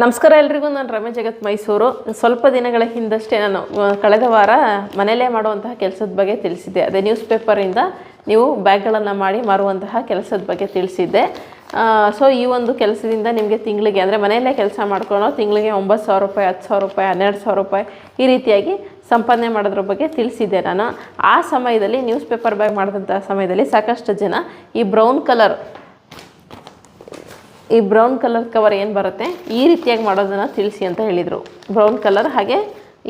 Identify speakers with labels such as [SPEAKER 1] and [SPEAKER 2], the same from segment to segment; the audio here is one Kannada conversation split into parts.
[SPEAKER 1] ನಮಸ್ಕಾರ ಎಲ್ರಿಗೂ, ನಾನು ರಮೇಶ್ ಜಗತ್ ಮೈಸೂರು. ಸ್ವಲ್ಪ ದಿನಗಳ ಹಿಂದಷ್ಟೇ ನಾನು ಕಳೆದ ವಾರ ಮನೆಯಲ್ಲೇ ಮಾಡುವಂತಹ ಕೆಲಸದ ಬಗ್ಗೆ ತಿಳಿಸಿದ್ದೆ. ಅದೇ ನ್ಯೂಸ್ ಪೇಪರಿಂದ ನೀವು ಬ್ಯಾಗ್ಗಳನ್ನು ಮಾಡಿ ಮಾರುವಂತಹ ಕೆಲಸದ ಬಗ್ಗೆ ತಿಳಿಸಿದ್ದೆ. ಸೊ ಈ ಒಂದು ಕೆಲಸದಿಂದ ನಿಮಗೆ ತಿಂಗಳಿಗೆ, ಅಂದರೆ ಮನೆಯಲ್ಲೇ ಕೆಲಸ ಮಾಡ್ಕೊಂಡು ತಿಂಗಳಿಗೆ ಒಂಬತ್ತು ಸಾವಿರ ರೂಪಾಯಿ, ಹತ್ತು ಸಾವಿರ ರೂಪಾಯಿ, ಹನ್ನೆರಡು ಸಾವಿರ ರೂಪಾಯಿ ಈ ರೀತಿಯಾಗಿ ಸಂಪಾದನೆ ಮಾಡೋದ್ರ ಬಗ್ಗೆ ತಿಳಿಸಿದ್ದೆ ನಾನು. ಆ ಸಮಯದಲ್ಲಿ ನ್ಯೂಸ್ ಪೇಪರ್ ಬ್ಯಾಗ್ ಮಾಡಿದಂಥ ಸಮಯದಲ್ಲಿ ಸಾಕಷ್ಟು ಜನ ಈ ಬ್ರೌನ್ ಕಲರ್ ಈ ಬ್ರೌನ್ ಕಲರ್ ಕವರ್ ಏನು ಬರುತ್ತೆ? ಈ ರೀತಿಯಾಗಿ ಮಾಡೋದನ್ನು ತಿಳಿಸಿ ಅಂತ ಹೇಳಿದರು. ಬ್ರೌನ್ ಕಲರ್ ಹಾಗೆ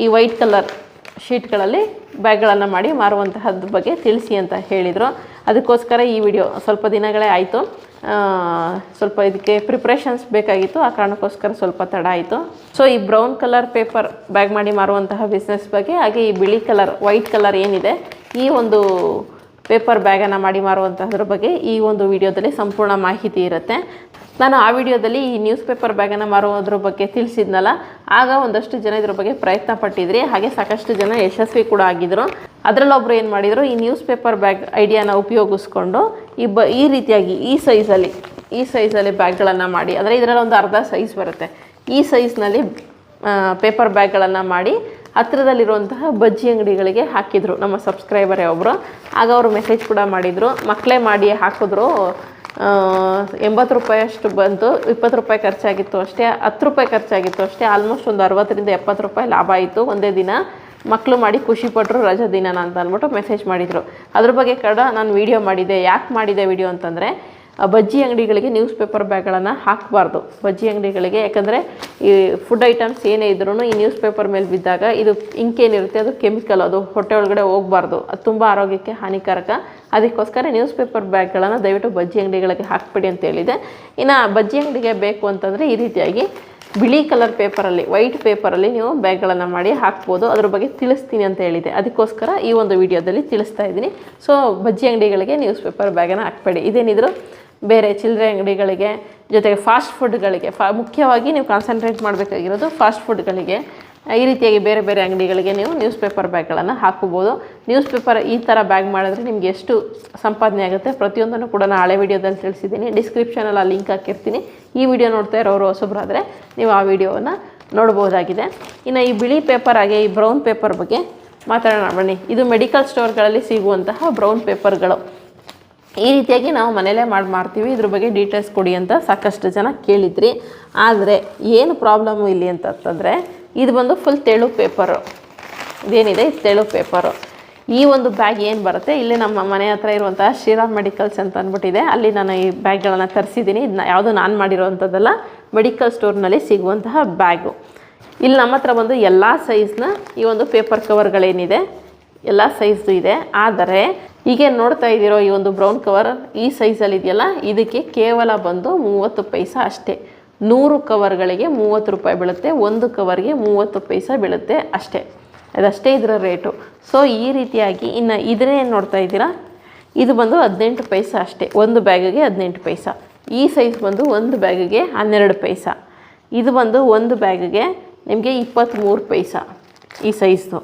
[SPEAKER 1] ಈ ವೈಟ್ ಕಲರ್ ಶೀಟ್ಗಳಲ್ಲಿ ಬ್ಯಾಗ್ಗಳನ್ನು ಮಾಡಿ ಮಾರುವಂತಹದ್ದು ಬಗ್ಗೆ ತಿಳಿಸಿ ಅಂತ ಹೇಳಿದರು. ಅದಕ್ಕೋಸ್ಕರ ಈ ವಿಡಿಯೋ ಸ್ವಲ್ಪ ದಿನಗಳೇ ಆಯಿತು. ಸ್ವಲ್ಪ ಇದಕ್ಕೆ ಪ್ರಿಪ್ರೇಷನ್ಸ್ ಬೇಕಾಗಿತ್ತು. ಆ ಕಾರಣಕ್ಕೋಸ್ಕರ ಸ್ವಲ್ಪ ತಡ ಆಯಿತು. ಸೊ ಈ ಬ್ರೌನ್ ಕಲರ್ ಪೇಪರ್ ಬ್ಯಾಗ್ ಮಾಡಿ ಮಾರುವಂತಹ ಬಿಸ್ನೆಸ್ ಬಗ್ಗೆ ಹಾಗೆ ಈ ಬಿಳಿ ಕಲರ್ ವೈಟ್ ಕಲರ್ ಏನಿದೆ, ಈ ಒಂದು ಪೇಪರ್ ಬ್ಯಾಗನ್ನು ಮಾಡಿ ಮಾರುವಂತಹದ್ರ ಬಗ್ಗೆ ಈ ಒಂದು ವಿಡಿಯೋದಲ್ಲಿ ಸಂಪೂರ್ಣ ಮಾಹಿತಿ ಇರುತ್ತೆ. ನಾನು ಆ ವಿಡಿಯೋದಲ್ಲಿ ಈ ನ್ಯೂಸ್ ಪೇಪರ್ ಬ್ಯಾಗನ್ನು ಮಾರುವುದ್ರ ಬಗ್ಗೆ ತಿಳಿಸಿದ್ನಲ್ಲ, ಆಗ ಒಂದಷ್ಟು ಜನ ಇದ್ರ ಬಗ್ಗೆ ಪ್ರಯತ್ನ ಪಟ್ಟಿದ್ರಿ, ಹಾಗೆ ಸಾಕಷ್ಟು ಜನ ಯಶಸ್ವಿ ಕೂಡ ಆಗಿದ್ರು. ಅದರಲ್ಲೊಬ್ರು ಏನು ಮಾಡಿದರು, ಈ ನ್ಯೂಸ್ ಪೇಪರ್ ಬ್ಯಾಗ್ ಐಡಿಯಾನ ಉಪಯೋಗಿಸ್ಕೊಂಡು ಈ ಬ, ಈ ರೀತಿಯಾಗಿ ಈ ಸೈಜಲ್ಲಿ ಈ ಸೈಜಲ್ಲಿ ಬ್ಯಾಗ್ಗಳನ್ನು ಮಾಡಿ, ಅಂದರೆ ಇದರಲ್ಲಿ ಒಂದು ಅರ್ಧ ಸೈಜ್ ಬರುತ್ತೆ. ಈ ಸೈಜ್ನಲ್ಲಿ ಪೇಪರ್ ಬ್ಯಾಗ್ಗಳನ್ನು ಮಾಡಿ ಹತ್ತಿರದಲ್ಲಿರುವಂತಹ ಬಜ್ಜಿ ಅಂಗಡಿಗಳಿಗೆ ಹಾಕಿದರು ನಮ್ಮ ಸಬ್ಸ್ಕ್ರೈಬರೇ ಒಬ್ಬರು ಆಗ ಅವರು ಮೆಸೇಜ್ ಕೂಡ ಮಾಡಿದರು. ಮಕ್ಕಳೇ ಮಾಡಿ ಹಾಕಿದ್ರು. ಎಂಬತ್ತು ರೂಪಾಯಿ ಅಷ್ಟು ಬಂತು. ಇಪ್ಪತ್ತು ರೂಪಾಯಿ ಖರ್ಚಾಗಿತ್ತು ಅಷ್ಟೇ. ಹತ್ತು ರೂಪಾಯಿ ಖರ್ಚಾಗಿತ್ತು ಅಷ್ಟೇ. ಆಲ್ಮೋಸ್ಟ್ ಒಂದು ಅರವತ್ತರಿಂದ ಎಪ್ಪತ್ತು ರೂಪಾಯಿ ಲಾಭ ಆಯಿತು ಒಂದೇ ದಿನ. ಮಕ್ಕಳು ಮಾಡಿ ಖುಷಿಪಟ್ಟರು ರಜಾ ದಿನನ ಅಂತ ಅಂದ್ಬಿಟ್ಟು ಮೆಸೇಜ್ ಮಾಡಿದರು. ಅದ್ರ ಬಗ್ಗೆ ಕಡ ನಾನು ವೀಡಿಯೋ ಮಾಡಿದ್ದೆ. ಯಾಕೆ ಮಾಡಿದೆ ವಿಡಿಯೋ ಅಂತಂದರೆ ಬಜ್ಜಿ ಅಂಗಡಿಗಳಿಗೆ ನ್ಯೂಸ್ ಪೇಪರ್ ಬ್ಯಾಗ್ಗಳನ್ನು ಹಾಕಬಾರ್ದು. ಬಜ್ಜಿ ಅಂಗಡಿಗಳಿಗೆ ಯಾಕಂದರೆ ಈ ಫುಡ್ ಐಟಮ್ಸ್ ಏನೇ ಇದ್ರೂ ಈ ನ್ಯೂಸ್ ಪೇಪರ್ ಮೇಲೆ ಬಿದ್ದಾಗ ಇದು ಇಂಕ್ ಏನಿರುತ್ತೆ ಅದು ಕೆಮಿಕಲ್ ಅದು ಹೊಟ್ಟೆ ಒಳಗಡೆ ಹೋಗಬಾರ್ದು. ಅದು ತುಂಬ ಆರೋಗ್ಯಕ್ಕೆ ಹಾನಿಕಾರಕ. ಅದಕ್ಕೋಸ್ಕರ ನ್ಯೂಸ್ ಪೇಪರ್ ಬ್ಯಾಗ್ಗಳನ್ನು ದಯವಿಟ್ಟು ಬಜ್ಜಿ ಅಂಗಡಿಗಳಿಗೆ ಹಾಕ್ಬಿಡಿ ಅಂತ ಹೇಳಿದೆ. ಇನ್ನು ಬಜ್ಜಿ ಅಂಗಡಿಗೆ ಬೇಕು ಅಂತಂದರೆ ಈ ರೀತಿಯಾಗಿ ಬಿಳಿ ಕಲರ್ ಪೇಪರಲ್ಲಿ ವೈಟ್ ಪೇಪರಲ್ಲಿ ನೀವು ಬ್ಯಾಗ್ಗಳನ್ನು ಮಾಡಿ ಹಾಕ್ಬೋದು. ಅದ್ರ ಬಗ್ಗೆ ತಿಳಿಸ್ತೀನಿ ಅಂತ ಹೇಳಿದೆ ಅದಕ್ಕೋಸ್ಕರ ಈ ಒಂದು ವಿಡಿಯೋದಲ್ಲಿ ತಿಳಿಸ್ತಾ ಇದ್ದೀನಿ. ಸೊ ಬಜ್ಜಿ ಅಂಗಡಿಗಳಿಗೆ ನ್ಯೂಸ್ ಪೇಪರ್ ಬ್ಯಾಗನ್ನು ಹಾಕ್ಬೇಡಿ. ಇದೇನಿದ್ರು ಬೇರೆ ಚಿಲ್ಲರೆ ಅಂಗಡಿಗಳಿಗೆ, ಜೊತೆಗೆ ಫಾಸ್ಟ್ ಫುಡ್ಗಳಿಗೆ ಫಾ, ಮುಖ್ಯವಾಗಿ ನೀವು ಕಾನ್ಸಂಟ್ರೇಟ್ ಮಾಡಬೇಕಾಗಿರೋದು ಫಾಸ್ಟ್ ಫುಡ್ಗಳಿಗೆ ಈ ರೀತಿಯಾಗಿ ಬೇರೆ ಬೇರೆ ಅಂಗಡಿಗಳಿಗೆ ನೀವು ನ್ಯೂಸ್ ಪೇಪರ್ ಬ್ಯಾಗ್ಗಳನ್ನು ಹಾಕೋಬೋದು ನ್ಯೂಸ್ ಪೇಪರ್ ಈ ಥರ ಬ್ಯಾಗ್ ಮಾಡಿದ್ರೆ ನಿಮ್ಗೆ ಎಷ್ಟು ಸಂಪಾದನೆ ಆಗುತ್ತೆ ಪ್ರತಿಯೊಂದನ್ನು ಕೂಡ ನಾನು ಹಳೆ ವಿಡಿಯೋದಲ್ಲಿ ತಿಳಿಸಿದ್ದೀನಿ. ಡಿಸ್ಕ್ರಿಪ್ಷನಲ್ಲಿ ಆ ಲಿಂಕ್ ಹಾಕಿರ್ತೀನಿ. ಈ ವಿಡಿಯೋ ನೋಡ್ತಾ ಇರೋರು ಹೊಸಬ್ರಾದರೆ ನೀವು ಆ ವಿಡಿಯೋವನ್ನು ನೋಡ್ಬೋದಾಗಿದೆ. ಇನ್ನು ಈ ಬಿಳಿ ಪೇಪರ್ ಹಾಗೆ ಈ ಬ್ರೌನ್ ಪೇಪರ್ ಬಗ್ಗೆ ಮಾತಾಡೋಣ ಬನ್ನಿ. ಇದು ಮೆಡಿಕಲ್ ಸ್ಟೋರ್ಗಳಲ್ಲಿ ಸಿಗುವಂತಹ ಬ್ರೌನ್ ಪೇಪರ್ಗಳು ಈ ರೀತಿಯಾಗಿ ನಾವು ಮನೇಲೇ ಮಾಡಿ ಮಾಡ್ತೀವಿ ಇದ್ರ ಬಗ್ಗೆ ಡೀಟೇಲ್ಸ್ ಕೊಡಿ ಅಂತ ಸಾಕಷ್ಟು ಜನ ಕೇಳಿದ್ರಿ. ಆದರೆ ಏನು ಪ್ರಾಬ್ಲಮ್ಮು ಇಲ್ಲಿ ಅಂತಂತಂದರೆ ಇದು ಬಂದು ಫುಲ್ ತೆಳು ಪೇಪರು ಇದೇನಿದೆ? ಇದು ತೆಳು ಪೇಪರು ಈ ಒಂದು ಬ್ಯಾಗ್ ಏನು ಬರುತ್ತೆ? ಇಲ್ಲಿ ನಮ್ಮ ಮನೆ ಹತ್ರ ಇರುವಂತಹ ಶ್ರೀರಾಮ್ ಮೆಡಿಕಲ್ಸ್ ಅಂತ ಅಂದ್ಬಿಟ್ಟಿದೆ. ಅಲ್ಲಿ ನಾನು ಈ ಬ್ಯಾಗ್ಗಳನ್ನು ತರಿಸಿದ್ದೀನಿ. ಇದನ್ನ ಯಾವುದು ನಾನು ಮಾಡಿರೋವಂಥದ್ದಲ್ಲ ಮೆಡಿಕಲ್ ಸ್ಟೋರ್ನಲ್ಲಿ ಸಿಗುವಂತಹ ಬ್ಯಾಗು ಇಲ್ಲಿ ನಮ್ಮ ಹತ್ರ ಬಂದು ಎಲ್ಲ ಸೈಜ್ನ ಈ ಒಂದು ಪೇಪರ್ ಕವರ್ಗಳೇನಿದೆ ಎಲ್ಲ ಸೈಜ್ದು ಇದೆ. ಆದರೆ, ಈಗ ನೋಡ್ತಾ ಇದ್ದೀರೋ ಈ ಒಂದು ಬ್ರೌನ್ ಕವರ್ ಈ ಸೈಜಲ್ಲಿ ಇದೆಯಲ್ಲ? ಇದಕ್ಕೆ ಕೇವಲ ಬಂದು ಮೂವತ್ತು ಪೈಸ ಅಷ್ಟೇ. ನೂರು ಕವರ್ಗಳಿಗೆ ಮೂವತ್ತು ರೂಪಾಯಿ ಬೀಳುತ್ತೆ, ಒಂದು ಕವರ್ಗೆ ಮೂವತ್ತು ಪೈಸಾ ಬೀಳುತ್ತೆ ಅಷ್ಟೇ. ಅದಷ್ಟೇ ಇದರ ರೇಟು. ಸೊ ಈ ರೀತಿಯಾಗಿ ಇನ್ನು ಇದನ್ನೇ ನೋಡ್ತಾ ಇದ್ದೀರಾ? ಇದು ಬಂದು ಹದಿನೆಂಟು ಪೈಸ ಅಷ್ಟೇ. ಒಂದು ಬ್ಯಾಗಿಗೆ ಹದಿನೆಂಟು ಪೈಸ. ಈ ಸೈಜ್ ಬಂದು ಒಂದು ಬ್ಯಾಗಿಗೆ ಹನ್ನೆರಡು ಪೈಸ. ಇದು ಬಂದು ಒಂದು ಬ್ಯಾಗಿಗೆ ನಿಮಗೆ ಇಪ್ಪತ್ತ್ಮೂರು ಪೈಸಾ ಈ ಸೈಜ್ದು.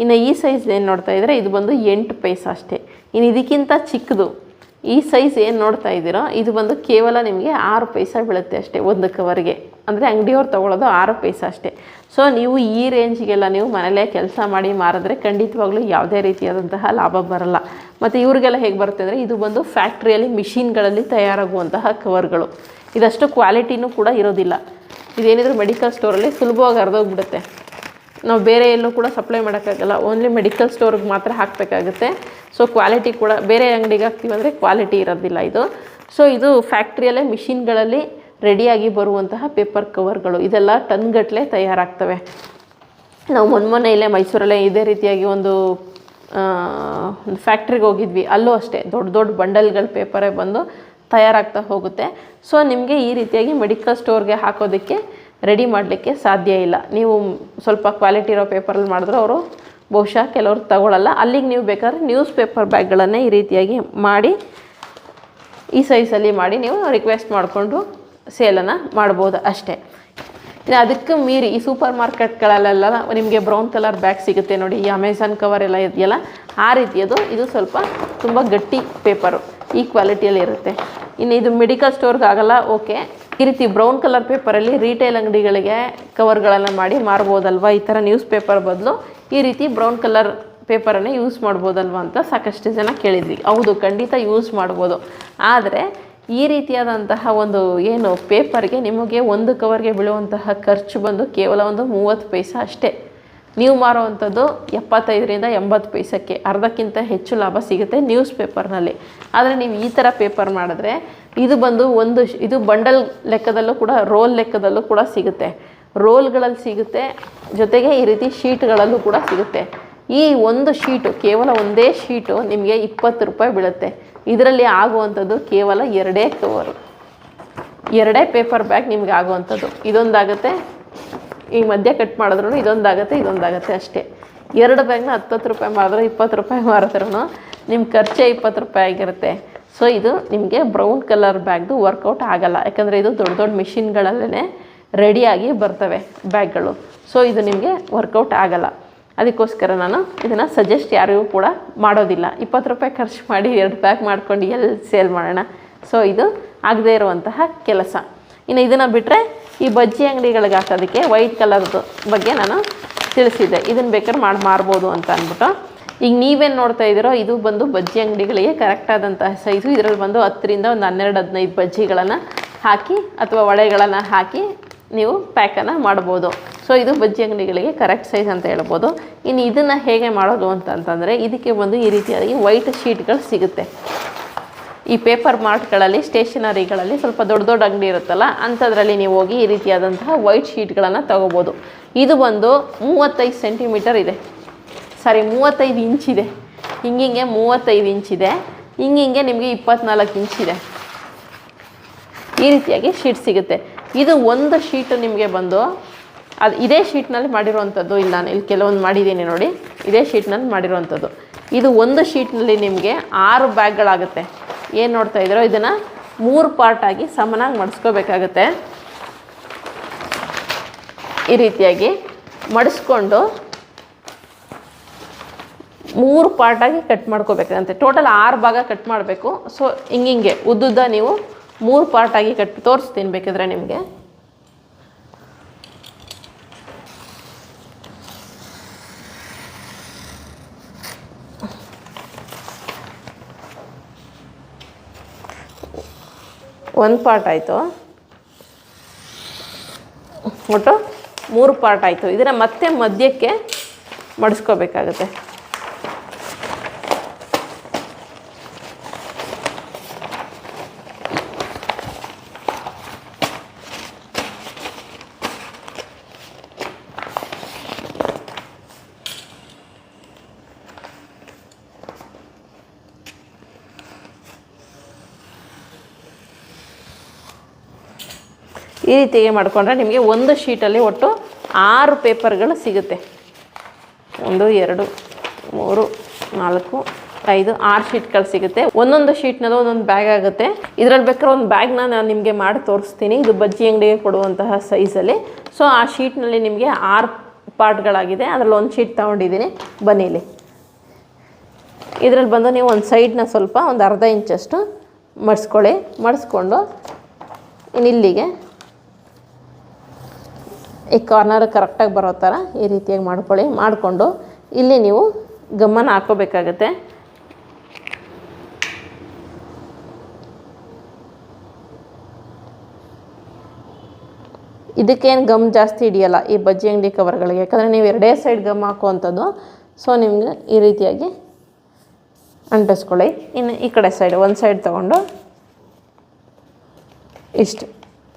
[SPEAKER 1] ಇನ್ನು ಈ ಸೈಜ್ ಏನು ನೋಡ್ತಾ ಇದ್ದರೆ? ಇದು ಬಂದು ಎಂಟು ಪೈಸ ಅಷ್ಟೇ. ಇನ್ನು ಇದಕ್ಕಿಂತ ಚಿಕ್ಕದು ಈ ಸೈಜ್ ಏನು ನೋಡ್ತಾ ಇದ್ದೀರೋ? ಇದು ಬಂದು ಕೇವಲ ನಿಮಗೆ ಆರು ಪೈಸ ಬೀಳುತ್ತೆ ಅಷ್ಟೇ ಒಂದು ಕವರ್ಗೆ ಅಂದರೆ ಅಂಗಡಿಯವ್ರು ತೊಗೊಳೋದು ಆರು ಪೈಸ ಅಷ್ಟೇ. ಸೊ ನೀವು ಈ ರೇಂಜ್ಗೆಲ್ಲ ನೀವು ಮನೇಲೇ ಕೆಲಸ ಮಾಡಿ ಮಾರಿದ್ರೆ ಖಂಡಿತವಾಗ್ಲೂ ಯಾವುದೇ ರೀತಿಯಾದಂತಹ ಲಾಭ ಬರಲ್ಲ. ಮತ್ತು ಇವ್ರಿಗೆಲ್ಲ ಹೇಗೆ ಬರುತ್ತೆ ಅಂದರೆ, ಇದು ಬಂದು ಫ್ಯಾಕ್ಟ್ರಿಯಲ್ಲಿ ಮಿಷಿನ್ಗಳಲ್ಲಿ ತಯಾರಾಗುವಂತಹ ಕವರ್ಗಳು ಇದಷ್ಟು ಕ್ವಾಲಿಟಿನೂ ಕೂಡ ಇರೋದಿಲ್ಲ. ಇದೇನಿದ್ರು ಮೆಡಿಕಲ್ ಸ್ಟೋರಲ್ಲಿ ಸುಲಭವಾಗಿ ಹರಿದೋಗ್ಬಿಡುತ್ತೆ. ನಾವು ಬೇರೆ ಎಲ್ಲೂ ಕೂಡ ಸಪ್ಲೈ ಮಾಡೋಕ್ಕಾಗಲ್ಲ. ಓನ್ಲಿ ಮೆಡಿಕಲ್ ಸ್ಟೋರ್ಗೆ ಮಾತ್ರ ಹಾಕಬೇಕಾಗುತ್ತೆ. ಸೊ ಕ್ವಾಲಿಟಿ ಕೂಡ ಬೇರೆ ಅಂಗಡಿಗೆ ಹಾಕ್ತೀವಂದರೆ ಕ್ವಾಲಿಟಿ ಇರೋದಿಲ್ಲ ಇದು. ಸೊ ಇದು ಫ್ಯಾಕ್ಟ್ರಿಯಲ್ಲೇ ಮಿಷಿನ್ಗಳಲ್ಲಿ ರೆಡಿಯಾಗಿ ಬರುವಂತಹ ಪೇಪರ್ ಕವರ್ಗಳು ಇದೆಲ್ಲ ಟನ್ಗಟ್ಟಲೆ ತಯಾರಾಗ್ತವೆ. ನಾವು ಮೊನ್ನೆ ಮೊನ್ನೆ ಇಲ್ಲೇ ಮೈಸೂರಲ್ಲೇ ಇದೇ ರೀತಿಯಾಗಿ ಒಂದು ಫ್ಯಾಕ್ಟ್ರಿಗೆ ಹೋಗಿದ್ವಿ. ಅಲ್ಲೂ ಅಷ್ಟೇ ದೊಡ್ಡ ದೊಡ್ಡ ಬಂಡಲ್ಗಳು ಪೇಪರೇ ಬಂದು ತಯಾರಾಗ್ತಾ ಹೋಗುತ್ತೆ. ಸೊ ನಿಮಗೆ ಈ ರೀತಿಯಾಗಿ ಮೆಡಿಕಲ್ ಸ್ಟೋರ್ಗೆ ಹಾಕೋದಕ್ಕೆ ರೆಡಿ ಮಾಡಲಿಕ್ಕೆ ಸಾಧ್ಯ ಇಲ್ಲ. ನೀವು ಸ್ವಲ್ಪ ಕ್ವಾಲಿಟಿ ಇರೋ ಪೇಪರಲ್ಲಿ ಮಾಡಿದ್ರೆ ಅವರು ಬಹುಶಃ ಕೆಲವರು ತಗೊಳ್ಳಲ್ಲ ಅಲ್ಲಿಗೆ ನೀವು ಬೇಕಾದ್ರೆ ನ್ಯೂಸ್ ಪೇಪರ್ ಬ್ಯಾಗ್ಗಳನ್ನೇ ಈ ರೀತಿಯಾಗಿ ಮಾಡಿ, ಈ ಸೈಜಲ್ಲಿ ಮಾಡಿ ನೀವು ರಿಕ್ವೆಸ್ಟ್ ಮಾಡಿಕೊಂಡು ಸೇಲನ್ನು ಮಾಡ್ಬೋದು ಅಷ್ಟೇ. ಇನ್ನು ಅದಕ್ಕೆ ಮೀರಿ ಈ ಸೂಪರ್ ಮಾರ್ಕೆಟ್ಗಳಲ್ಲೆಲ್ಲ ನಿಮಗೆ ಬ್ರೌನ್ ಕಲರ್ ಬ್ಯಾಗ್ ಸಿಗುತ್ತೆ ನೋಡಿ, ಈ ಅಮೆಝಾನ್ ಕವರ್ ಎಲ್ಲ ಇದೆಯಲ್ಲ, ಆ ರೀತಿಯದು. ಇದು ಸ್ವಲ್ಪ ತುಂಬ ಗಟ್ಟಿ ಪೇಪರು, ಈ ಕ್ವಾಲಿಟಿಯಲ್ಲಿ ಇರುತ್ತೆ. ಇನ್ನು ಇದು ಮೆಡಿಕಲ್ ಸ್ಟೋರ್ಗೆ ಆಗಲ್ಲ ಓಕೆ. ಈ ರೀತಿ ಬ್ರೌನ್ ಕಲರ್ ಪೇಪರಲ್ಲಿ ರೀಟೇಲ್ ಅಂಗಡಿಗಳಿಗೆ ಕವರ್ಗಳನ್ನು ಮಾಡಿ ಮಾರ್ಬೋದಲ್ವ? ಈ ಥರ ನ್ಯೂಸ್ ಪೇಪರ್ ಬದಲು ಈ ರೀತಿ ಬ್ರೌನ್ ಕಲರ್ ಪೇಪರನ್ನೇ ಯೂಸ್ ಮಾಡ್ಬೋದಲ್ವ ಅಂತ ಸಾಕಷ್ಟು ಜನ ಕೇಳಿದ್ವಿ. ಹೌದು, ಖಂಡಿತ ಯೂಸ್ ಮಾಡ್ಬೋದು. ಆದರೆ ಈ ರೀತಿಯಾದಂತಹ ಒಂದು ಏನು ಪೇಪರ್ಗೆ ನಿಮಗೆ ಒಂದು ಕವರ್ಗೆ ಬೀಳುವಂತಹ ಖರ್ಚು ಬಂದು ಕೇವಲ ಒಂದು ಮೂವತ್ತು ಪೈಸ ಅಷ್ಟೇ. ನೀವು ಮಾರುವಂಥದ್ದು ಎಪ್ಪತ್ತೈದರಿಂದ ಎಂಬತ್ತು ಪೈಸಕ್ಕೆ. ಅರ್ಧಕ್ಕಿಂತ ಹೆಚ್ಚು ಲಾಭ ಸಿಗುತ್ತೆ ನ್ಯೂಸ್ ಪೇಪರ್ನಲ್ಲಿ ಆದರೆ ನೀವು ಈ ಥರ ಪೇಪರ್ ಮಾಡಿದ್ರೆ ಇದು ಬಂದು ಒಂದು ಇದು ಬಂಡಲ್ ಲೆಕ್ಕದಲ್ಲೂ ಕೂಡ, ರೋಲ್ ಲೆಕ್ಕದಲ್ಲೂ ಕೂಡ ಸಿಗುತ್ತೆ. ರೋಲ್ಗಳಲ್ಲಿ ಸಿಗುತ್ತೆ. ಜೊತೆಗೆ ಈ ರೀತಿ ಶೀಟ್ಗಳಲ್ಲೂ ಕೂಡ ಸಿಗುತ್ತೆ. ಈ ಒಂದು ಶೀಟು, ಕೇವಲ ಒಂದೇ ಶೀಟು ನಿಮಗೆ ಇಪ್ಪತ್ತು ರೂಪಾಯಿ ಬೀಳುತ್ತೆ. ಇದರಲ್ಲಿ ಆಗುವಂಥದ್ದು ಕೇವಲ ಎರಡೇ ಕವರು. ಎರಡೇ ಪೇಪರ್ ಬ್ಯಾಗ್ ನಿಮ್ಗೆ ಆಗುವಂಥದ್ದು. ಇದೊಂದಾಗುತ್ತೆ. ಈ ಮಧ್ಯ ಕಟ್ ಮಾಡಿದ್ರು ಇದೊಂದಾಗುತ್ತೆ ಇದೊಂದಾಗುತ್ತೆ ಅಷ್ಟೇ. ಎರಡು ಬ್ಯಾಗ್ನ ಹತ್ತತ್ತು ರೂಪಾಯಿ ಮಾರಿದ್ರೆ ಇಪ್ಪತ್ತು ರೂಪಾಯಿ ಮಾರಿದ್ರೂ ನಿಮ್ಮ ಖರ್ಚೇ ಇಪ್ಪತ್ತು ರೂಪಾಯಿ ಆಗಿರುತ್ತೆ. ಸೊ ಇದು ನಿಮಗೆ ಬ್ರೌನ್ ಕಲರ್ ಬ್ಯಾಗ್ದು ವರ್ಕೌಟ್ ಆಗಲ್ಲ. ಯಾಕಂದರೆ ಇದು ದೊಡ್ಡ ದೊಡ್ಡ ಮಿಷಿನ್ಗಳಲ್ಲೇ ರೆಡಿಯಾಗಿ ಬರ್ತವೆ ಬ್ಯಾಗ್ಗಳು ಸೊ ಇದು ನಿಮಗೆ ವರ್ಕೌಟ್ ಆಗಲ್ಲ. ಅದಕ್ಕೋಸ್ಕರ ನಾನು ಇದನ್ನು ಸಜೆಸ್ಟ್ ಯಾರಿಗೂ ಕೂಡ ಮಾಡೋದಿಲ್ಲ. ಇಪ್ಪತ್ತು ರೂಪಾಯಿ ಖರ್ಚು ಮಾಡಿ ಎರಡು ಬ್ಯಾಗ್ ಮಾಡ್ಕೊಂಡು ಎಲ್ಲಿ ಸೇಲ್ ಮಾಡೋಣ? ಸೊ ಇದು ಆಗದೇ ಇರುವಂತಹ ಕೆಲಸ. ಇನ್ನು ಇದನ್ನು ಬಿಟ್ಟರೆ ಈ ಬಜ್ಜಿ ಅಂಗಡಿಗಳಿಗೆ ಹಾಕೋದಕ್ಕೆ ವೈಟ್ ಕಲರ್ದು ಬಗ್ಗೆ ನಾನು ತಿಳಿಸಿದ್ದೆ. ಇದನ್ನು ಬೇಕಾದ್ರೆ ಮಾಡಿ ಮಾರ್ಬೋದು ಅಂತ ಅಂದ್ಬಿಟ್ಟು. ಈಗ ನೀವೇನು ನೋಡ್ತಾ ಇದ್ದೀರೋ, ಇದು ಬಂದು ಬಜ್ಜಿ ಅಂಗಡಿಗಳಿಗೆ ಕರೆಕ್ಟ್ ಆದಂತಹ ಸೈಜು ಇದರಲ್ಲಿ ಬಂದು ಹತ್ತರಿಂದ ಒಂದು ಹನ್ನೆರಡು, ಹದಿನೈದು ಬಜ್ಜಿಗಳನ್ನು ಹಾಕಿ ಅಥವಾ ಒಳೆಗಳನ್ನು ಹಾಕಿ ನೀವು ಪ್ಯಾಕನ್ನು ಮಾಡ್ಬೋದು. ಸೊ ಇದು ಬಜ್ಜಿ ಅಂಗಡಿಗಳಿಗೆ ಕರೆಕ್ಟ್ ಸೈಜ್ ಅಂತ ಹೇಳ್ಬೋದು. ಇನ್ನು ಇದನ್ನು ಹೇಗೆ ಮಾಡೋದು ಅಂತಂತಂದರೆ ಇದಕ್ಕೆ ಬಂದು ಈ ರೀತಿಯಾಗಿ ವೈಟ್ ಶೀಟ್ಗಳು ಸಿಗುತ್ತೆ. ಈ ಪೇಪರ್ ಮಾರ್ಟ್ಗಳಲ್ಲಿ ಸ್ಟೇಷನರಿಗಳಲ್ಲಿ ಸ್ವಲ್ಪ ದೊಡ್ಡ ದೊಡ್ಡ ಅಂಗಡಿ ಇರುತ್ತಲ್ಲ ಅಂಥದ್ರಲ್ಲಿ ನೀವು ಹೋಗಿ ಈ ರೀತಿಯಾದಂತಹ ವೈಟ್ ಶೀಟ್ಗಳನ್ನು ತಗೋಬೋದು. ಇದು ಬಂದು ಮೂವತ್ತೈದು ಸೆಂಟಿಮೀಟರ್ ಇದೆ. ಸಾರಿ ಮೂವತ್ತೈದು ಇಂಚಿದೆ ಹಿಂಗಿಂಗೆ ಮೂವತ್ತೈದು ಇಂಚಿದೆ ಹಿಂಗಿಂಗೆ ನಿಮಗೆ ಇಪ್ಪತ್ನಾಲ್ಕು ಇಂಚಿದೆ ಈ ರೀತಿಯಾಗಿ ಶೀಟ್ ಸಿಗುತ್ತೆ. ಇದು ಒಂದು ಶೀಟು ನಿಮಗೆ ಬಂದು, ಅದು ಇದೇ ಶೀಟ್ನಲ್ಲಿ ಮಾಡಿರುವಂಥದ್ದು ಇಲ್ಲ, ನಾನು ಇಲ್ಲಿ ಕೆಲವೊಂದು ಮಾಡಿದ್ದೀನಿ ನೋಡಿ. ಇದೇ ಶೀಟ್ನಲ್ಲಿ ಮಾಡಿರುವಂಥದ್ದು ಇದು ಒಂದು ಶೀಟ್ನಲ್ಲಿ ನಿಮಗೆ ಆರು ಬ್ಯಾಗ್ಗಳಾಗುತ್ತೆ ಏನು ನೋಡ್ತಾ ಇದ್ದೀರೋ ಇದನ್ನು ಮೂರು ಪಾರ್ಟಾಗಿ ಸಮನಾಗಿ ಮಡಿಸ್ಕೋಬೇಕಾಗತ್ತೆ. ಈ ರೀತಿಯಾಗಿ ಮಡಿಸ್ಕೊಂಡು ಮೂರು ಪಾರ್ಟಾಗಿ ಕಟ್ ಮಾಡ್ಕೋಬೇಕಂತೆ ಟೋಟಲ್ ಆರು ಭಾಗ ಕಟ್ ಮಾಡಬೇಕು. ಸೊ ಹಿಂಗಿಂಗೆ ಉದ್ದುದ್ದ ನೀವು ಮೂರು ಪಾರ್ಟಾಗಿ ಕಟ್ ತೋರಿಸ್ತೀನಿ ಬೇಕಿದ್ರೆ ನಿಮಗೆ. ಒಂದು ಪಾರ್ಟ್ ಆಯಿತು. ಒಟ್ಟು ಮೂರು ಪಾರ್ಟ್ ಆಯಿತು. ಇದನ್ನು ಮತ್ತೆ ಮಧ್ಯಕ್ಕೆ ಮಡಿಸ್ಕೋಬೇಕಾಗತ್ತೆ. ಈ ರೀತಿಯಾಗಿ ಮಾಡಿಕೊಂಡ್ರೆ ನಿಮಗೆ ಒಂದು ಶೀಟಲ್ಲಿ ಒಟ್ಟು ಆರು ಪೇಪರ್ಗಳು ಸಿಗುತ್ತೆ. ಒಂದು, ಎರಡು, ಮೂರು, ನಾಲ್ಕು, ಐದು, ಆರು ಶೀಟ್ಗಳು ಸಿಗುತ್ತೆ. ಒಂದೊಂದು ಶೀಟ್ನದು ಒಂದೊಂದು ಬ್ಯಾಗ್ ಆಗುತ್ತೆ. ಇದರಲ್ಲಿ ಬೇಕಾದ್ರೆ ಒಂದು ಬ್ಯಾಗ್ನ ನಾನು ನಿಮಗೆ ಮಾಡಿ ತೋರಿಸ್ತೀನಿ. ಇದು ಬಜ್ಜಿ ಅಂಗಡಿಗೆ ಕೊಡುವಂತಹ ಸೈಜಲ್ಲಿ. ಸೊ ಆ ಶೀಟ್ನಲ್ಲಿ ನಿಮಗೆ ಆರು ಪಾರ್ಟ್ಗಳಾಗಿದೆ. ಅದರಲ್ಲಿ ಒಂದು ಶೀಟ್ ತೊಗೊಂಡಿದ್ದೀನಿ. ಬನ್ನಿ ಇಲ್ಲಿ. ಇದರಲ್ಲಿ ಬಂದು ನೀವು ಒಂದು ಸೈಡ್ನ ಸ್ವಲ್ಪ ಒಂದು ಅರ್ಧ ಇಂಚಷ್ಟು ಮಡಿಸ್ಕೊಳ್ಳಿ. ಮಡಿಸ್ಕೊಂಡು ಇನ್ನು ಇಲ್ಲಿಗೆ ಈ ಕಾರ್ನರ್ ಕರೆಕ್ಟಾಗಿ ಬರೋ ಥರ ಈ ರೀತಿಯಾಗಿ ಮಾಡ್ಕೊಳ್ಳಿ, ಮಾಡಿಕೊಂಡು ಇಲ್ಲಿ ನೀವು ಗಮ್ಮನ ಹಾಕೋಬೇಕಾಗತ್ತೆ ಇದಕ್ಕೇನು ಗಮ್ ಜಾಸ್ತಿ ಹಿಡಿಯಲ್ಲ ಈ ಬಜ್ಜಿ ಅಂಗಡಿ ಕವರ್ಗಳಿಗೆ ಯಾಕಂದರೆ ನೀವು ಎರಡೇ ಸೈಡ್ ಗಮ್ ಹಾಕುವಂಥದ್ದು ಸೊ ನಿಮಗೆ ಈ ರೀತಿಯಾಗಿ ಅಂಟಿಸ್ಕೊಳ್ಳಿ. ಇನ್ನು ಈ ಕಡೆ ಸೈಡ್ ಒಂದು ಸೈಡ್ ತೊಗೊಂಡು ಇಷ್ಟು,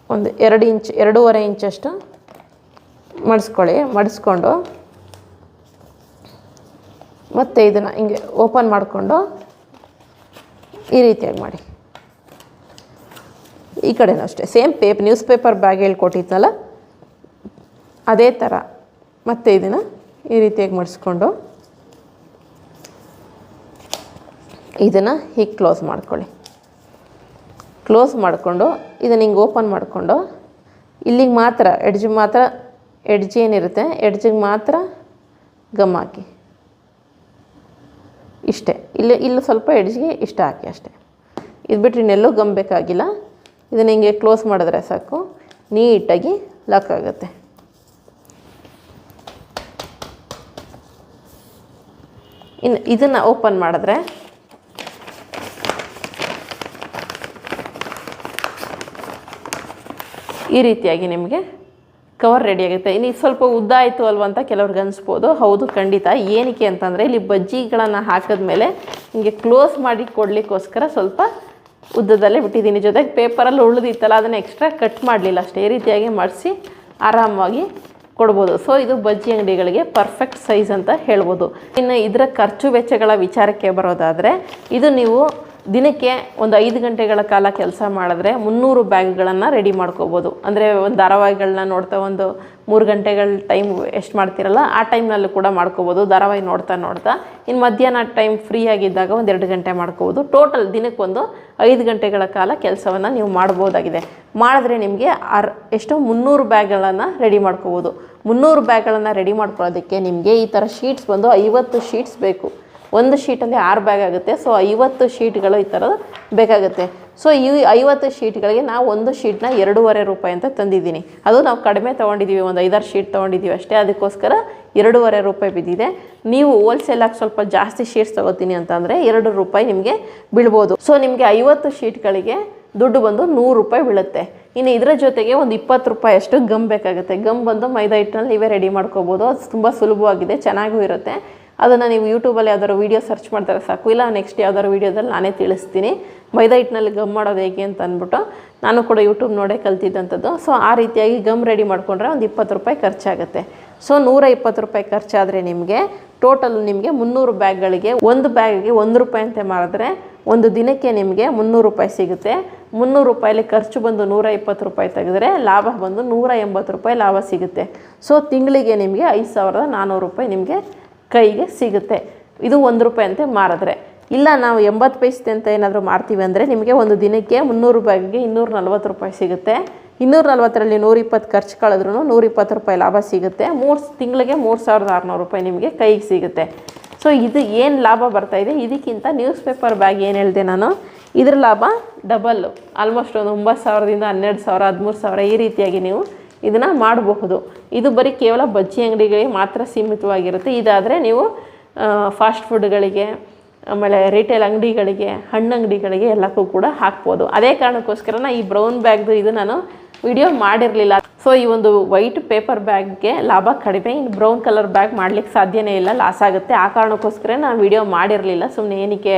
[SPEAKER 1] ಒಂದು ಎರಡು ಇಂಚ್ ಎರಡೂವರೆ ಇಂಚಷ್ಟು ಮಡಿಸ್ಕೊಳ್ಳಿ, ಮಡಿಸ್ಕೊಂಡು ಮತ್ತೆ ಇದನ್ನು ಹಿಂಗೆ ಓಪನ್ ಮಾಡಿಕೊಂಡು ಈ ರೀತಿಯಾಗಿ ಮಾಡಿ. ಈ ಕಡೆನೂ ಅಷ್ಟೇ ಸೇಮ್ ಪೇಪ್ ನ್ಯೂಸ್ ಪೇಪರ್ ಬ್ಯಾಗ್ ಹೇಳ್ಕೊಟ್ಟಿದ್ನಲ್ಲ ಅದೇ ಥರ ಮತ್ತೆ ಇದನ್ನು ಈ ರೀತಿಯಾಗಿ ಮಡಿಸ್ಕೊಂಡು ಇದನ್ನು ಹೀಗೆ ಕ್ಲೋಸ್ ಮಾಡ್ಕೊಳ್ಳಿ. ಕ್ಲೋಸ್ ಮಾಡಿಕೊಂಡು ಇದನ್ನು ಹಿಂಗೆ ಓಪನ್ ಮಾಡಿಕೊಂಡು ಇಲ್ಲಿಗೆ ಮಾತ್ರ ಎಡ್ಜಿಗೆ ಮಾತ್ರ ಎಡ್ಜ್ ಏನಿರುತ್ತೆ, ಎಡ್ಜಿಗೆ ಮಾತ್ರ ಗಮ್ ಹಾಕಿ. ಇಷ್ಟೇ. ಇಲ್ಲಿ ಇಲ್ಲಿ ಸ್ವಲ್ಪ ಎಡ್ಜಿಗೆ ಇಷ್ಟ ಹಾಕಿ ಅಷ್ಟೇ. ಇದು ಬಿಟ್ಟರೆ ಇನ್ನೆಲ್ಲೂ ಗಮ್ ಬೇಕಾಗಿಲ್ಲ. ಇದನ್ನ ಹಿಂಗೆ ಕ್ಲೋಸ್ ಮಾಡಿದ್ರೆ ಸಾಕು. ನೀಟಾಗಿ ಲಾಕ್ ಆಗುತ್ತೆ. ಇನ್ನು ಇದನ್ನು ಓಪನ್ ಮಾಡಿದ್ರೆ ಈ ರೀತಿಯಾಗಿ ನಿಮಗೆ ಕವರ್ ರೆಡಿ ಆಗುತ್ತೆ. ಇನ್ನು ಸ್ವಲ್ಪ ಉದ್ದ ಆಯಿತು ಅಲ್ವ ಅಂತ ಕೆಲವ್ರಿಗೆ ಅನಿಸ್ಬೋದು. ಹೌದು, ಖಂಡಿತ. ಏನಕ್ಕೆ ಅಂತಂದರೆ ಇಲ್ಲಿ ಬಜ್ಜಿಗಳನ್ನು ಹಾಕಿದ್ಮೇಲೆ ಹಿಂಗೆ ಕ್ಲೋಸ್ ಮಾಡಿ ಕೊಡಲಿಕ್ಕೋಸ್ಕರ ಸ್ವಲ್ಪ ಉದ್ದದಲ್ಲೇ ಬಿಟ್ಟಿದ್ದೀನಿ. ಜೊತೆಗೆ ಪೇಪರಲ್ಲಿ ಉಳಿದಿತ್ತಲ್ಲ, ಅದನ್ನು ಎಕ್ಸ್ಟ್ರಾ ಕಟ್ ಮಾಡಲಿಲ್ಲ ಅಷ್ಟೇ. ಈ ರೀತಿಯಾಗಿ ಮಾಡಿಸಿ ಆರಾಮವಾಗಿ ಕೊಡ್ಬೋದು. ಸೊ ಇದು ಬಜ್ಜಿ ಅಂಗಡಿಗಳಿಗೆ ಪರ್ಫೆಕ್ಟ್ ಸೈಜ್ ಅಂತ ಹೇಳ್ಬೋದು. ಇನ್ನು ಇದರ ಖರ್ಚು ವೆಚ್ಚಗಳ ವಿಚಾರಕ್ಕೆ ಬರೋದಾದರೆ, ಇದು ನೀವು ದಿನಕ್ಕೆ ಒಂದು ಐದು ಗಂಟೆಗಳ ಕಾಲ ಕೆಲಸ ಮಾಡಿದ್ರೆ ಮುನ್ನೂರು ಬ್ಯಾಗ್ಗಳನ್ನು ರೆಡಿ ಮಾಡ್ಕೋಬೋದು. ಅಂದರೆ ಒಂದು ಧಾರಾವಾಹಿಗಳನ್ನ ನೋಡ್ತಾ ಒಂದು ಮೂರು ಗಂಟೆಗಳ ಟೈಮ್ ಎಷ್ಟು ಮಾಡ್ತಿರಲ್ಲ, ಆ ಟೈಮ್ನಲ್ಲೂ ಕೂಡ ಮಾಡ್ಕೋಬೋದು. ಧಾರಾವಾಹಿ ನೋಡ್ತಾ ನೋಡ್ತಾ ಇನ್ನು ಮಧ್ಯಾಹ್ನ ಟೈಮ್ ಫ್ರೀ ಆಗಿದ್ದಾಗ ಒಂದು ಎರಡು ಗಂಟೆ ಮಾಡ್ಕೋಬೋದು. ಟೋಟಲ್ ದಿನಕ್ಕೊಂದು ಐದು ಗಂಟೆಗಳ ಕಾಲ ಕೆಲಸವನ್ನು ನೀವು ಮಾಡ್ಬೋದಾಗಿದೆ. ಮಾಡಿದ್ರೆ ನಿಮಗೆ ಅರ್ ಎಷ್ಟೋ ಮುನ್ನೂರು ಬ್ಯಾಗ್ಗಳನ್ನು ರೆಡಿ ಮಾಡ್ಕೋಬೋದು. ಮುನ್ನೂರು ಬ್ಯಾಗ್ಗಳನ್ನು ರೆಡಿ ಮಾಡ್ಕೊಳ್ಳೋದಕ್ಕೆ ನಿಮಗೆ ಈ ಥರ ಶೀಟ್ಸ್ ಬಂದು ಐವತ್ತು ಶೀಟ್ಸ್ ಬೇಕು. ಒಂದು ಶೀಟಲ್ಲಿ ಆರು ಬ್ಯಾಗ್ ಆಗುತ್ತೆ. ಸೊ ಐವತ್ತು ಶೀಟ್ಗಳು ಈ ಥರದ್ದು ಬೇಕಾಗುತ್ತೆ. ಸೊ ಈ ಐವತ್ತು ಶೀಟ್ಗಳಿಗೆ ನಾವು ಒಂದು ಶೀಟ್ನ ಎರಡೂವರೆ ರೂಪಾಯಿ ಅಂತ ತಂದಿದ್ದೀನಿ. ಅದು ನಾವು ಕಡಿಮೆ ತೊಗೊಂಡಿದ್ದೀವಿ, ಒಂದು ಐದಾರು ಶೀಟ್ ತೊಗೊಂಡಿದ್ದೀವಿ ಅಷ್ಟೇ. ಅದಕ್ಕೋಸ್ಕರ ಎರಡೂವರೆ ರೂಪಾಯಿ ಬಿದ್ದಿದೆ. ನೀವು ಹೋಲ್ಸೇಲಾಗಿ ಸ್ವಲ್ಪ ಜಾಸ್ತಿ ಶೀಟ್ಸ್ ತೊಗೋತೀನಿ ಅಂತಂದರೆ ಎರಡು ರೂಪಾಯಿ ನಿಮಗೆ ಬೀಳ್ಬೋದು. ಸೊ ನಿಮಗೆ ಐವತ್ತು ಶೀಟ್ಗಳಿಗೆ ದುಡ್ಡು ಬಂದು ನೂರು ರೂಪಾಯಿ ಬೀಳುತ್ತೆ. ಇನ್ನು ಇದರ ಜೊತೆಗೆ ಒಂದು ಇಪ್ಪತ್ತು ರೂಪಾಯಿ ಅಷ್ಟು ಗಮ್ ಬೇಕಾಗುತ್ತೆ. ಗಮ್ ಬಂದು ಮೈದಾ ಹಿಟ್ಟಿನಲ್ಲಿ ನೀವೇ ರೆಡಿ ಮಾಡ್ಕೋಬೋದು. ಅದು ತುಂಬ ಸುಲಭವಾಗಿದೆ, ಚೆನ್ನಾಗೂ ಇರುತ್ತೆ. ಅದನ್ನು ನೀವು ಯೂಟ್ಯೂಬಲ್ಲಿ ಯಾವ್ದಾದ್ರು ವೀಡಿಯೋ ಸರ್ಚ್ ಮಾಡ್ತಾರೆ ಸಾಕು. ಇಲ್ಲ ನೆಕ್ಸ್ಟ್ ಯಾವ್ದಾದ್ರು ವೀಡಿಯೋದಲ್ಲಿ ನಾನೇ ತಿಳಿಸ್ತೀನಿ. ಮೈದಾ ಹಿಟ್ಟಿನಲ್ಲಿ ಗಮ್ ಮಾಡೋದು ಹೇಗೆ ಅಂತ ಅಂದ್ಬಿಟ್ಟು ನಾನು ಕೂಡ ಯೂಟ್ಯೂಬ್ ನೋಡೇ ಕಲ್ತಿದ್ದಂಥದ್ದು. ಸೊ ಆ ರೀತಿಯಾಗಿ ಗಮ್ ರೆಡಿ ಮಾಡಿಕೊಂಡ್ರೆ ಒಂದು ಇಪ್ಪತ್ತು ರೂಪಾಯಿ ಖರ್ಚಾಗುತ್ತೆ. ಸೊ ನೂರ ಇಪ್ಪತ್ತು ರೂಪಾಯಿ ಖರ್ಚಾದರೆ ನಿಮಗೆ ಟೋಟಲ್ ನಿಮಗೆ ಮುನ್ನೂರು ಬ್ಯಾಗ್ಗಳಿಗೆ ಒಂದು ಬ್ಯಾಗಿಗೆ ಒಂದು ರೂಪಾಯಿ ಅಂತ ಮಾಡಿದ್ರೆ ಒಂದು ದಿನಕ್ಕೆ ನಿಮಗೆ ಮುನ್ನೂರು ರೂಪಾಯಿ ಸಿಗುತ್ತೆ. ಮುನ್ನೂರು ರೂಪಾಯಲ್ಲಿ ಖರ್ಚು ಬಂದು ನೂರ ಇಪ್ಪತ್ತು ರೂಪಾಯಿ ತೆಗೆದ್ರೆ ಲಾಭ ಬಂದು ನೂರ ಎಂಬತ್ತು ರೂಪಾಯಿ ಲಾಭ ಸಿಗುತ್ತೆ. ಸೊ ತಿಂಗಳಿಗೆ ನಿಮಗೆ ಐದು ಸಾವಿರದ ನಾನ್ನೂರು ರೂಪಾಯಿ ನಿಮಗೆ ಕೈಗೆ ಸಿಗುತ್ತೆ. ಇದು ಒಂದು ರೂಪಾಯಿ ಅಂತ ಮಾರಿದ್ರೆ. ಇಲ್ಲ, ನಾವು ಎಂಬತ್ತು ಪೈಸೆ ಅಂತ ಏನಾದರೂ ಮಾರ್ತೀವಿ ಅಂದರೆ ನಿಮಗೆ ಒಂದು ದಿನಕ್ಕೆ ಮುನ್ನೂರು ರೂಪಾಯಿಗೆ ಇನ್ನೂರ ನಲ್ವತ್ತು ರೂಪಾಯಿ ಸಿಗುತ್ತೆ. ಇನ್ನೂರ ನಲ್ವತ್ತರಲ್ಲಿ ನೂರಿಪ್ಪತ್ತು ಖರ್ಚು ಕಳೆದ್ರೂ ನೂರಿಪ್ಪತ್ತು ರೂಪಾಯಿ ಲಾಭ ಸಿಗುತ್ತೆ. ಮೂರು ತಿಂಗಳಿಗೆ ಮೂರು ಸಾವಿರದ ಆರುನೂರು ರೂಪಾಯಿ ನಿಮಗೆ ಕೈಗೆ ಸಿಗುತ್ತೆ. ಸೊ ಇದು ಏನು ಲಾಭ ಬರ್ತಾ ಇದೆ? ಇದಕ್ಕಿಂತ ನ್ಯೂಸ್ ಪೇಪರ್ ಬ್ಯಾಗ್ ಏನು ಹೇಳಿದೆ ನಾನು? ಇದ್ರ ಲಾಭ ಡಬಲ್ಲು ಆಲ್ಮೋಸ್ಟ್ ಒಂದು ಒಂಬತ್ತು ಸಾವಿರದಿಂದ ಹನ್ನೆರಡು ಸಾವಿರ, ಹದಿಮೂರು ಸಾವಿರ ಈ ರೀತಿಯಾಗಿ ನೀವು ಇದನ್ನು ಮಾಡಬಹುದು. ಇದು ಬರೀ ಕೇವಲ ಬಜ್ಜಿ ಅಂಗಡಿಗಳಿಗೆ ಮಾತ್ರ ಸೀಮಿತವಾಗಿರುತ್ತೆ. ಇದಾದರೆ ನೀವು ಫಾಸ್ಟ್ ಫುಡ್ಗಳಿಗೆ ಆಮೇಲೆ ರಿಟೇಲ್ ಅಂಗಡಿಗಳಿಗೆ, ಹಣ್ಣು ಅಂಗಡಿಗಳಿಗೆ ಎಲ್ಲಕ್ಕೂ ಕೂಡ ಹಾಕ್ಬೋದು ಅದೇ ಕಾರಣಕ್ಕೋಸ್ಕರ ಈ ಬ್ರೌನ್ ಬ್ಯಾಗ್ದು ಇದು ನಾನು ವಿಡಿಯೋ ಮಾಡಿರಲಿಲ್ಲ. ಸೊ ಈ ಒಂದು ವೈಟ್ ಪೇಪರ್ ಬ್ಯಾಗ್ಗೆ ಲಾಭ ಕಡಿಮೆ. ಇನ್ನು ಬ್ರೌನ್ ಕಲರ್ ಬ್ಯಾಗ್ ಮಾಡ್ಲಿಕ್ಕೆ ಸಾಧ್ಯನೇ ಇಲ್ಲ. ಲಾಸ್ ಆಗುತ್ತೆ. ಆ ಕಾರಣಕ್ಕೋಸ್ಕರ ನಾನು ವಿಡಿಯೋ ಮಾಡಿರಲಿಲ್ಲ. ಸುಮ್ಮನೆ ಏನಕ್ಕೆ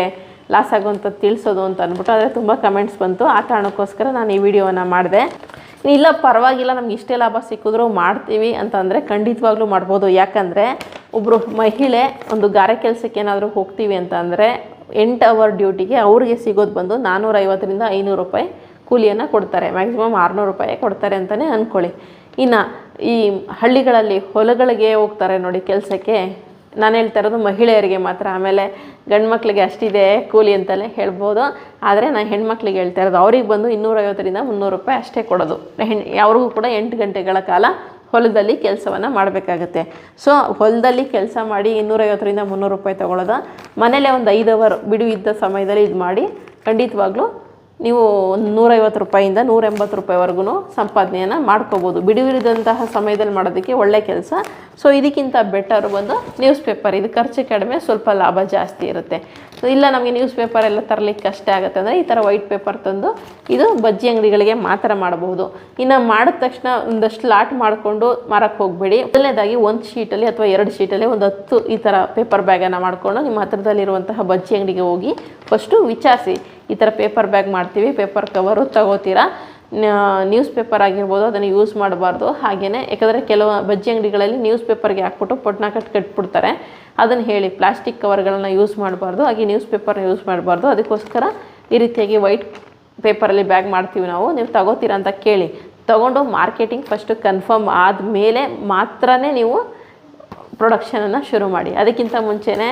[SPEAKER 1] ಲಾಸ್ ಆಗುವಂಥದ್ದು ತಿಳಿಸೋದು ಅಂತ ಅಂದ್ಬಿಟ್ಟು. ಆದರೆ ತುಂಬ ಕಮೆಂಟ್ಸ್ ಬಂತು. ಆ ಕಾರಣಕ್ಕೋಸ್ಕರ ನಾನು ಈ ವಿಡಿಯೋನ ಮಾಡಿದೆ. ಇಲ್ಲ, ಪರವಾಗಿಲ್ಲ, ನಮ್ಗೆ ಇಷ್ಟೇ ಲಾಭ ಸಿಕ್ಕಿದ್ರು ಮಾಡ್ತೀವಿ ಅಂತಂದರೆ ಖಂಡಿತವಾಗ್ಲೂ ಮಾಡ್ಬೋದು. ಯಾಕಂದರೆ ಒಬ್ಬರು ಮಹಿಳೆ ಒಂದು ಗಾರೆ ಕೆಲಸಕ್ಕೆ ಏನಾದರೂ ಹೋಗ್ತೀವಿ ಅಂತಂದರೆ ಎಂಟು ಅವರ್ ಡ್ಯೂಟಿಗೆ ಅವ್ರಿಗೆ ಸಿಗೋದು ಬಂದು ನಾನ್ನೂರೈವತ್ತರಿಂದ ಐನೂರು ರೂಪಾಯಿ ಕೂಲಿಯನ್ನು ಕೊಡ್ತಾರೆ. ಮ್ಯಾಕ್ಸಿಮಮ್ ಆರುನೂರು ರೂಪಾಯಿ ಕೊಡ್ತಾರೆ ಅಂತಲೇ ಅಂದ್ಕೊಳ್ಳಿ ಇನ್ನು ಈ ಹಳ್ಳಿಗಳಲ್ಲಿ ಹೊಲಗಳಿಗೆ ಹೋಗ್ತಾರೆ ನೋಡಿ ಕೆಲಸಕ್ಕೆ. ನಾನು ಹೇಳ್ತಾ ಇರೋದು ಮಹಿಳೆಯರಿಗೆ ಮಾತ್ರ. ಆಮೇಲೆ ಗಂಡು ಮಕ್ಕಳಿಗೆ ಅಷ್ಟಿದೆ ಕೂಲಿ ಅಂತಲೇ ಹೇಳ್ಬೋದು. ಆದರೆ ನಾನು ಹೆಣ್ಮಕ್ಳಿಗೆ ಹೇಳ್ತಾ ಇರೋದು, ಅವ್ರಿಗೆ ಬಂದು ಇನ್ನೂರೈವತ್ತರಿಂದ ಮುನ್ನೂರು ರೂಪಾಯಿ ಅಷ್ಟೇ ಕೊಡೋದು. ಹೆಣ್, ಅವ್ರಿಗೂ ಕೂಡ ಎಂಟು ಗಂಟೆಗಳ ಕಾಲ ಹೊಲದಲ್ಲಿ ಕೆಲಸವನ್ನು ಮಾಡಬೇಕಾಗತ್ತೆ. ಸೊ, ಹೊಲದಲ್ಲಿ ಕೆಲಸ ಮಾಡಿ ಇನ್ನೂರೈವತ್ತರಿಂದ ಮುನ್ನೂರು ರೂಪಾಯಿ ತೊಗೊಳೋದು ಮನೇಲೆ ಒಂದು ಐದು ಅವರ್ ಬಿಡು ಇದ್ದ ಸಮಯದಲ್ಲಿ ಇದು ಮಾಡಿ ಖಂಡಿತವಾಗ್ಲೂ ನೀವು ಒಂದು ನೂರೈವತ್ತು ರೂಪಾಯಿಂದ ನೂರ ಎಂಬತ್ತು ರೂಪಾಯಿವರೆಗೂ ಸಂಪಾದನೆಯನ್ನು ಮಾಡ್ಕೋಬೋದು. ಬಿಡುವಿರಿದಂತಹ ಸಮಯದಲ್ಲಿ ಮಾಡೋದಕ್ಕೆ ಒಳ್ಳೆ ಕೆಲಸ. ಸೊ ಇದಕ್ಕಿಂತ ಬೆಟರ್ ಬಂದು ನ್ಯೂಸ್ ಪೇಪರ್ ಇದು ಖರ್ಚು ಕಡಿಮೆ, ಸ್ವಲ್ಪ ಲಾಭ ಜಾಸ್ತಿ ಇರುತ್ತೆ. ಸೊ ಇಲ್ಲ ನಮಗೆ ನ್ಯೂಸ್ ಪೇಪರ್ ಎಲ್ಲ ತರಲಿಕ್ಕೆ ಕಷ್ಟ ಆಗುತ್ತೆ ಅಂದರೆ ಈ ಥರ ವೈಟ್ ಪೇಪರ್ ತಂದು ಇದು ಬಜ್ಜಿ ಅಂಗಡಿಗಳಿಗೆ ಮಾತ್ರ ಮಾಡಬಹುದು. ಇನ್ನು ಮಾಡಿದ ತಕ್ಷಣ ಒಂದಷ್ಟು ಲಾಟ್ ಮಾಡಿಕೊಂಡು ಮಾರಕ್ಕೆ ಹೋಗಬೇಡಿ. ಮೊದಲನೇದಾಗಿ ಒಂದು ಶೀಟಲ್ಲಿ ಅಥವಾ ಎರಡು ಶೀಟಲ್ಲಿ ಒಂದು ಹತ್ತು ಈ ಥರ ಪೇಪರ್ ಬ್ಯಾಗನ್ನು ಮಾಡಿಕೊಂಡು ನಿಮ್ಮ ಹತ್ರದಲ್ಲಿರುವಂತಹ ಬಜ್ಜಿ ಅಂಗಡಿಗೆ ಹೋಗಿ ಫಸ್ಟು ವಿಚಾರಿಸಿ. ಈ ಥರ ಪೇಪರ್ ಬ್ಯಾಗ್ ಮಾಡ್ತೀವಿ, ಪೇಪರ್ ಕವರು ತಗೋತೀರಾ. ನ್ಯೂಸ್ ಪೇಪರ್ ಆಗಿರ್ಬೋದು, ಅದನ್ನು ಯೂಸ್ ಮಾಡಬಾರ್ದು ಹಾಗೆಯೇ ಯಾಕಂದರೆ ಕೆಲವು ಬಜ್ಜಿ ಅಂಗಡಿಗಳಲ್ಲಿ ನ್ಯೂಸ್ ಪೇಪರ್ಗೆ ಹಾಕ್ಬಿಟ್ಟು ಪೊಟ್ನ ಕಟ್ ಕಟ್ಬಿಡ್ತಾರೆ. ಅದನ್ನು ಹೇಳಿ, ಪ್ಲಾಸ್ಟಿಕ್ ಕವರ್ಗಳನ್ನು ಯೂಸ್ ಮಾಡಬಾರ್ದು, ಹಾಗೆ ನ್ಯೂಸ್ ಪೇಪರ್ನ ಯೂಸ್ ಮಾಡಬಾರ್ದು. ಅದಕ್ಕೋಸ್ಕರ ಈ ರೀತಿಯಾಗಿ ವೈಟ್ ಪೇಪರಲ್ಲಿ ಬ್ಯಾಗ್ ಮಾಡ್ತೀವಿ ನಾವು. ನೀವು ತಗೋತೀರಾ ಅಂತ ಕೇಳಿ. ತಗೊಂಡು ಮಾರ್ಕೆಟಿಂಗ್ ಫಸ್ಟು ಕನ್ಫರ್ಮ್ ಆದಮೇಲೆ ಮಾತ್ರನೇ ನೀವು ಪ್ರೊಡಕ್ಷನನ್ನು ಶುರು ಮಾಡಿ. ಅದಕ್ಕಿಂತ ಮುಂಚೆನೇ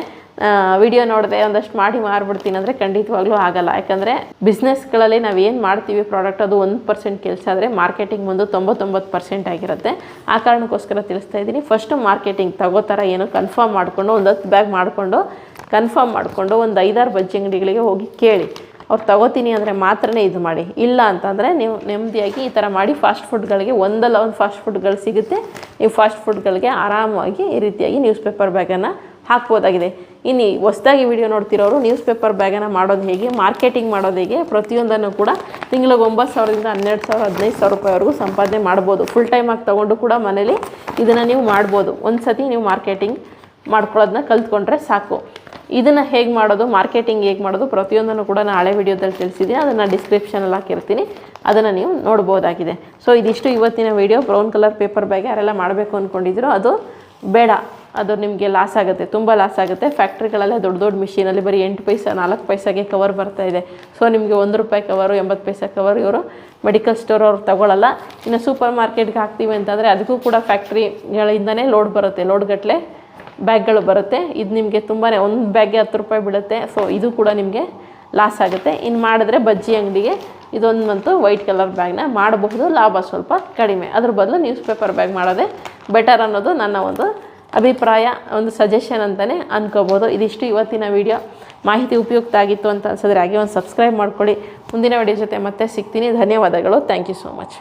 [SPEAKER 1] ವಿಡಿಯೋ ನೋಡಿದೆ ಒಂದಷ್ಟು ಮಾಡಿ ಮಾರ್ಬಿಡ್ತೀನಿ ಅಂದರೆ ಖಂಡಿತವಾಗ್ಲೂ ಆಗಲ್ಲ. ಯಾಕಂದರೆ ಬಿಸ್ನೆಸ್ಗಳಲ್ಲಿ ನಾವು ಏನು ಮಾಡ್ತೀವಿ ಪ್ರಾಡಕ್ಟ್ ಅದು ಒಂದು ಪರ್ಸೆಂಟ್ ಕೆಲಸ ಆದರೆ ಮಾರ್ಕೆಟಿಂಗ್ ಬಂದು ತೊಂಬತ್ತೊಂಬತ್ತು ಪರ್ಸೆಂಟ್ ಆಗಿರುತ್ತೆ. ಆ ಕಾರಣಕ್ಕೋಸ್ಕರ ತಿಳಿಸ್ತಾ ಇದ್ದೀನಿ. ಫಸ್ಟು ಮಾರ್ಕೆಟಿಂಗ್ ತಗೋ ಥರ ಏನು ಕನ್ಫರ್ಮ್ ಮಾಡಿಕೊಂಡು, ಒಂದು ಹತ್ತು ಬ್ಯಾಗ್ ಮಾಡಿಕೊಂಡು ಕನ್ಫರ್ಮ್ ಮಾಡಿಕೊಂಡು ಒಂದು ಐದಾರು ಬಜ್ಜಿ ಅಂಗಡಿಗಳಿಗೆ ಹೋಗಿ ಕೇಳಿ. ಅವ್ರು ತಗೋತೀನಿ ಅಂದರೆ ಮಾತ್ರನೇ ಇದು ಮಾಡಿ. ಇಲ್ಲ ಅಂತಂದರೆ ನೀವು ನೆಮ್ಮದಿಯಾಗಿ ಈ ಥರ ಮಾಡಿ ಫಾಸ್ಟ್ ಫುಡ್ಗಳಿಗೆ ಒಂದಲ್ಲ ಒಂದು ಫಾಸ್ಟ್ ಫುಡ್ಗಳು ಸಿಗುತ್ತೆ. ನೀವು ಫಾಸ್ಟ್ ಫುಡ್ಗಳಿಗೆ ಆರಾಮಾಗಿ ಈ ರೀತಿಯಾಗಿ ನ್ಯೂಸ್ ಪೇಪರ್ ಬ್ಯಾಗನ್ನು ಹಾಕ್ಬೋದಾಗಿದೆ. ಇನ್ನು ಹೊಸ್ದಾಗಿ ವಿಡಿಯೋ ನೋಡ್ತಿರೋರು ನ್ಯೂಸ್ ಪೇಪರ್ ಬ್ಯಾಗನ್ನು ಮಾಡೋದು ಹೇಗೆ ಮಾರ್ಕೆಟಿಂಗ್ ಮಾಡೋದು ಹೇಗೆ, ಪ್ರತಿಯೊಂದನ್ನು ಕೂಡ ತಿಂಗಳಿಗೆ ಒಂಬತ್ತು ಸಾವಿರದಿಂದ ಹನ್ನೆರಡು ಸಾವಿರ, ಹದಿನೈದು ಸಾವಿರ ರೂಪಾಯಿವರೆಗೂ ಸಂಪಾದನೆ ಮಾಡ್ಬೋದು. ಫುಲ್ ಟೈಮ್ ಆಗಿ ತೊಗೊಂಡು ಕೂಡ ಮನೇಲಿ ಇದನ್ನು ನೀವು ಮಾಡ್ಬೋದು. ಒಂದು ಸತಿ ನೀವು ಮಾರ್ಕೆಟಿಂಗ್ ಮಾಡ್ಕೊಳ್ಳೋದನ್ನ ಕಲ್ತ್ಕೊಂಡ್ರೆ ಸಾಕು. ಇದನ್ನು ಹೇಗೆ ಮಾಡೋದು ಮಾರ್ಕೆಟಿಂಗ್ ಹೇಗೆ ಮಾಡೋದು ಪ್ರತಿಯೊಂದನ್ನು ಕೂಡ ನಾನು ಹಳೆ ವಿಡಿಯೋದಲ್ಲಿ ತಿಳಿಸಿದ್ದೀನಿ. ಅದನ್ನು ಡಿಸ್ಕ್ರಿಪ್ಷನಲ್ಲಿ ಹಾಕಿರ್ತೀನಿ. ಅದನ್ನು ನೀವು ನೋಡ್ಬೋದಾಗಿದೆ. ಸೊ ಇದಿಷ್ಟು ಇವತ್ತಿನ video brown colour paper bag ಯಾರೆಲ್ಲ ಮಾಡಬೇಕು ಅಂದ್ಕೊಂಡಿದ್ರು ಅದು ಬೇಡ. ಅದು ನಿಮಗೆ ಲಾಸ್ ಆಗುತ್ತೆ, ತುಂಬ ಲಾಸ್ ಆಗುತ್ತೆ. ಫ್ಯಾಕ್ಟ್ರಿಗಳಲ್ಲೇ ದೊಡ್ಡ ದೊಡ್ಡ ಮಿಷಿನಲ್ಲಿ ಬರೀ ಎಂಟು ಪೈಸೆ, ನಾಲ್ಕು ಪೈಸಾಗೆ ಕವರ್ ಬರ್ತಾ ಇದೆ. ಸೊ ನಿಮಗೆ ಒಂದು ರೂಪಾಯಿ ಕವರು ಎಂಬತ್ತು ಪೈಸೆ ಕವರ್ ಇವರು ಮೆಡಿಕಲ್ ಸ್ಟೋರ್ ಅವ್ರು ತಗೊಳ್ಳಲ್ಲ ಇನ್ನು ಸೂಪರ್ ಮಾರ್ಕೆಟ್ಗೆ ಹಾಕ್ತೀವಿ ಅಂತಂದರೆ ಅದಕ್ಕೂ ಕೂಡ ಫ್ಯಾಕ್ಟ್ರಿಗಳಿಂದನೇ ಲೋಡ್ ಬರುತ್ತೆ ಲೋಡ್ ಗಟ್ಟಲೆ ಬ್ಯಾಗ್ಗಳು ಬರುತ್ತೆ. ಇದು ನಿಮಗೆ ತುಂಬಾ ಒಂದು ಬ್ಯಾಗ್ಗೆ ಹತ್ತು ರೂಪಾಯಿ ಬೀಳುತ್ತೆ. ಸೊ ಇದು ಕೂಡ ನಿಮಗೆ ಲಾಸ್ ಆಗುತ್ತೆ. ಇನ್ನು ಮಾಡಿದ್ರೆ ಬಜ್ಜಿ ಅಂಗಡಿಗೆ ಇದೊಂದು ಮಂತು ವೈಟ್ ಕಲರ್ ಬ್ಯಾಗ್ನ ಮಾಡಬಹುದು, ಲಾಭ ಸ್ವಲ್ಪ ಕಡಿಮೆ. ಅದ್ರ ಬದಲು ನ್ಯೂಸ್ ಪೇಪರ್ ಬ್ಯಾಗ್ ಮಾಡೋದೇ ಬೆಟರ್ ಅನ್ನೋದು ನನ್ನ ಒಂದು ಅಭಿಪ್ರಾಯ, ಒಂದು ಸಜೆಷನ್ ಅಂತಲೇ ಅಂದ್ಕೋಬೋದು ಇದಿಷ್ಟು ಇವತ್ತಿನ ವಿಡಿಯೋ ಮಾಹಿತಿ ಉಪಯುಕ್ತ ಆಗಿತ್ತು ಅಂತ ಅನ್ಸಿದ್ರೆ ಹಾಗೆ ಒಂದು ಸಬ್ಸ್ಕ್ರೈಬ್ ಮಾಡ್ಕೊಳ್ಳಿ. ಮುಂದಿನ ವಿಡಿಯೋ ಜೊತೆ ಮತ್ತೆ ಸಿಗ್ತೀನಿ. ಧನ್ಯವಾದಗಳು. Thank you so much